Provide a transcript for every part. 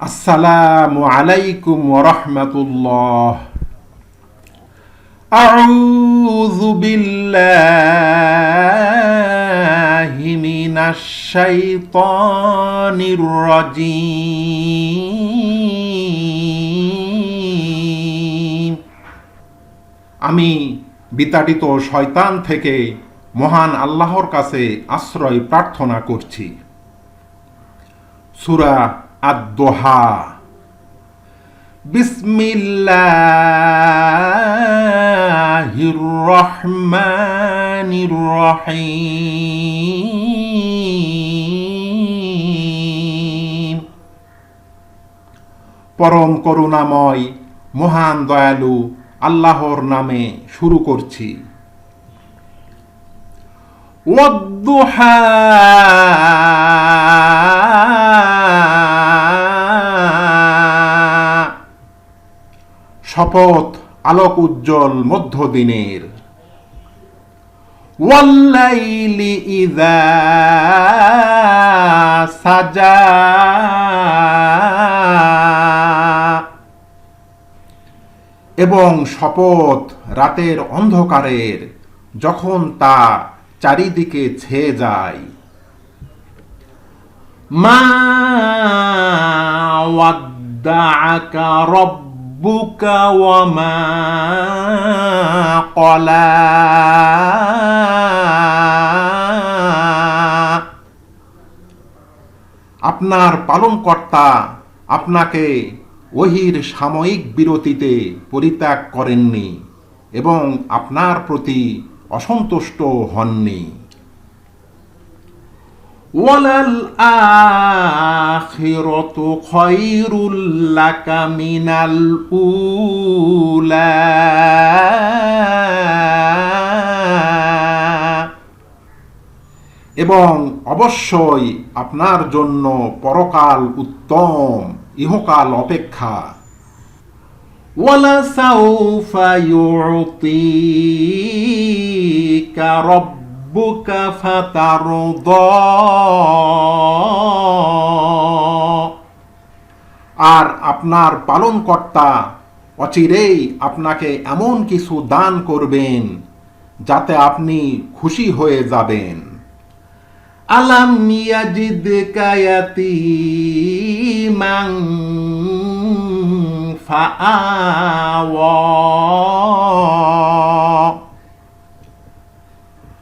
আসসালামু আলাইকুম ওরহমতুল্লাহ أعوذ بالله من الشيطان الرجيم আমি বিতাড়িত শয়তান থেকে মহান আল্লাহর কাছে আশ্রয় প্রার্থনা করছি সুরা আদ-দোহা বিসমিল্লাহির রহমানির রহিম পরম করুণাময় মহান দয়ালু আল্লাহর নামে শুরু করছি والضحى শপথ আলোক উজ্জ্বল মধ্যদিনের। ওয়াল্লাইলি ইদা সাজা। এবং শপথ রাতের অন্ধকারের যখন তা চারিদিকে ছেয়ে যায়। মা ওয়া মা ক্বালা আপনার পালনকর্তা আপনাকে ওহির সাময়িক বিরতিতে পরিত্যাগ করেননি এবং আপনার প্রতি অসন্তুষ্ট হননি। এবং অবশ্যই আপনার জন্য পরকাল উত্তম ইহকাল অপেক্ষা। ওয়ালা সাউফা ইউতিকা রব رَبُّكَ فَتَرْضَى আর আপনার পালনকর্তা অচিরেই আপনাকে এমন কিছু দান করবেন যাতে আপনি খুশি হয়ে যাবেন আলাম ইয়াজিদকা ইয়াতীমাং ফাআওয়া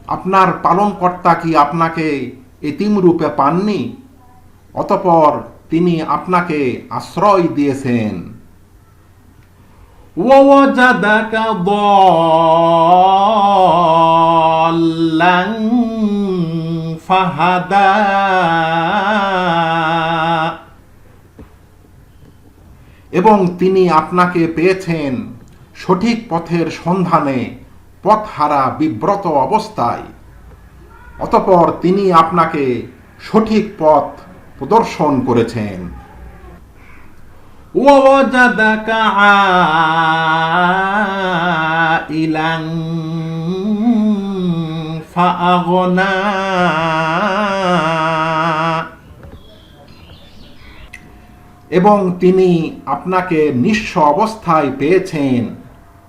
আপনার পালনকর্তা কি আপনাকে এতিম রূপে পাননি অতপর তিনি আপনাকে আশ্রয় দিয়েছেন ووجدك ضالا فهدى এবং তিনি আপনাকে পেয়েছেন সঠিক পথের সন্ধানে পথহারা বিব্রত অবস্থায় অতপর তিনি আপনাকে সঠিক পথ প্রদর্শন করেছেন ووجدك عائلا فأغنى এবং তিনি আপনাকে নিঃস্ব অবস্থায় পেয়েছেন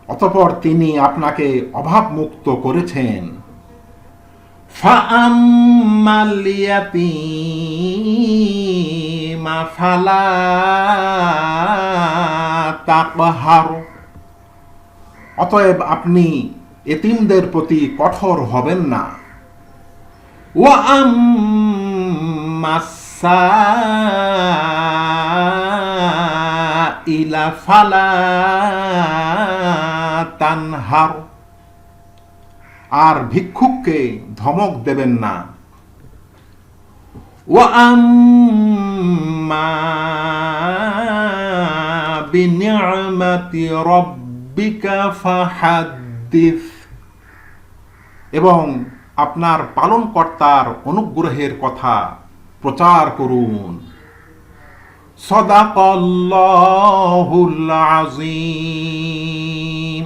অতপর তিনি আপনাকে অভাব মুক্ত করেছেন অতএব আপনি এতিমদের প্রতি কঠোর হবেন না। ওয়া মাসা ইলা ফালা تَنْهَرْ আর ভিক্ষুককে ধমক দেবেন না وَأَمَّا بِنِعْمَةِ رَبِّكَ فَحَدِّثْ এবং আপনার পালনকর্তার অনুগ্রহের কথা প্রচার করুন সদাকল্লাহুল আজিম